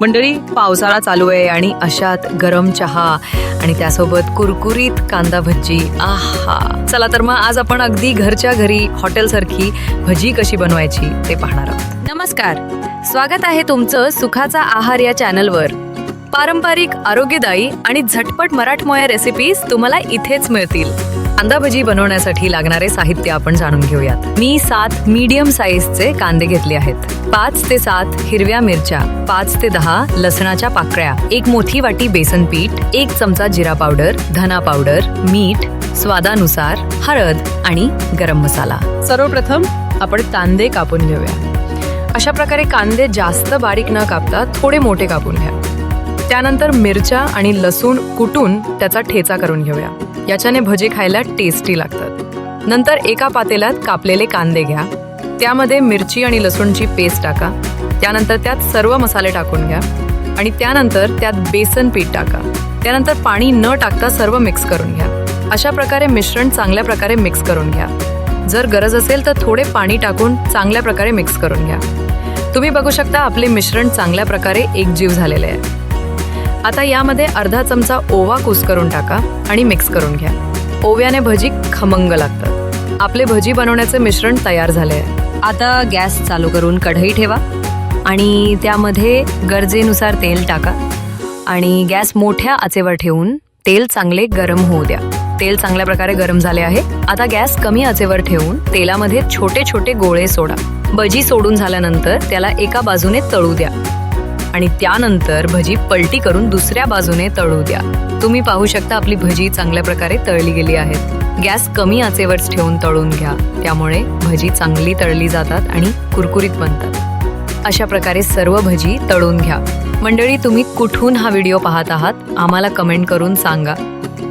मंडळी पावसाळा चालू आहे आणि अशात गरम चहा आणि त्यासोबत कुरकुरीत कांदा भजी आहा. चला तर मग आज आपण अगदी घरच्या घरी हॉटेलसारखी भजी कशी बनवायची ते पाहणार आहोत. नमस्कार. स्वागत आहे तुमचं सुखाचा आहार या चॅनलवर. पारंपरिक आरोग्यदायी आणि झटपट मराठमोळ्या रेसिपीज तुम्हाला इथेच मिळतील. कांदा भजी बनवण्यासाठी लागणारे साहित्य आपण जाणून घेऊयात. मी सात मीडियम साईजचे कांदे घेतले आहेत. पाच ते सात हिरव्या मिरच्या पाच ते दहा लसणाच्या पाकळ्या एक मोठी वाटी बेसन पीठ एक चमचा जिरा पावडर धना पावडर मीठ स्वादानुसार हळद आणि गरम मसाला. सर्वप्रथम आपण कांदे कापून घेऊया. अशा प्रकारे कांदे जास्त बारीक न कापता थोडे मोठे कापून घ्या. त्यानंतर मिरच्या आणि लसूण कुटून त्याचा ठेचा करून घेऊया. याच्याने भजे खायला टेस्टी लागतात. नंतर एका पातेल्यात कापलेले कांदे घ्या. त्यामध्ये मिरची आणि लसूणची पेस्ट टाका. त्यानंतर त्यात सर्व मसाले टाकून घ्या. आणि त्यानंतर त्यात बेसन पीठ टाका. त्यानंतर पाणी न टाकता सर्व मिक्स करून घ्या. अशा प्रकारे मिश्रण चांगल्या प्रकारे मिक्स करून घ्या. जर गरज असेल तर थोडे पाणी टाकून चांगल्या प्रकारे मिक्स करून घ्या. तुम्ही बघू शकता आपले मिश्रण चांगल्या प्रकारे एकजीव झालेले आहे. आता यामध्ये अर्धा चमचा ओवा कुस्करून टाका आणि मिक्स करून घ्या. ओव्याने भजी खमंग लागतात. आपले भजी बनवण्याचे मिश्रण तयार झाले आहे आता गॅस चालू करून कढई ठेवा आणि त्यामध्ये गरजेनुसार तेल टाका आणि गॅस मोठ्या आचेवर ठेवून तेल चांगले गरम होऊ द्या. तेल चांगल्या प्रकारे गरम झाले आहे. आता गॅस कमी आचेवर ठेवून तेलामध्ये छोटे छोटे गोळे सोडा. भजी सोडून झाल्यानंतर त्याला एका बाजूने तळू द्या. आणि त्यानंतर भजी पलटी करून दुसऱ्या बाजूने तळू द्या तुम्ही पाहू शकता आपली भजी चांगल्या प्रकारे तळली गेली आहेत. गॅस कमी आचेवरच ठेवून तळून घ्या. त्यामुळे भजी चांगली तळली जातात आणि कुरकुरीत बनतात. अशा प्रकारे सर्व भजी तळून घ्या. मंडळी तुम्ही कुठून हा व्हिडिओ पाहत आहात? आम्हाला कमेंट करून सांगा.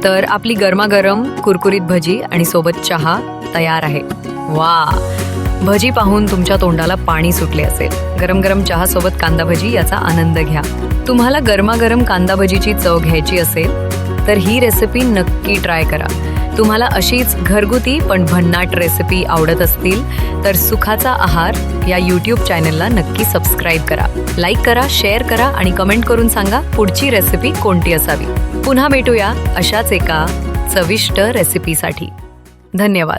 तर आपली गरमागरम कुरकुरीत भजी आणि सोबत चहा तयार आहे. वा भजी पाहून तुमच्या तोंडाला पाणी सुटले असेल. गरम गरम चहा सोबत कांदा भजी याचा आनंद घ्या. तुम्हाला गरमागरम कांदा भजीची चव घ्यायची असेल तर ही रेसिपी नक्की ट्राय करा. तुम्हाला अशीच घरगुती पण भन्नाट रेसिपी आवडत असतील तर सुखाचा आहार या यूट्यूब चॅनलला नक्की सबस्क्राईब करा. लाईक करा शेअर करा आणि कमेंट करून सांगा पुढची रेसिपी कोणती असावी. पुन्हा भेटूया अशाच एका चविष्ट रेसिपीसाठी धन्यवाद.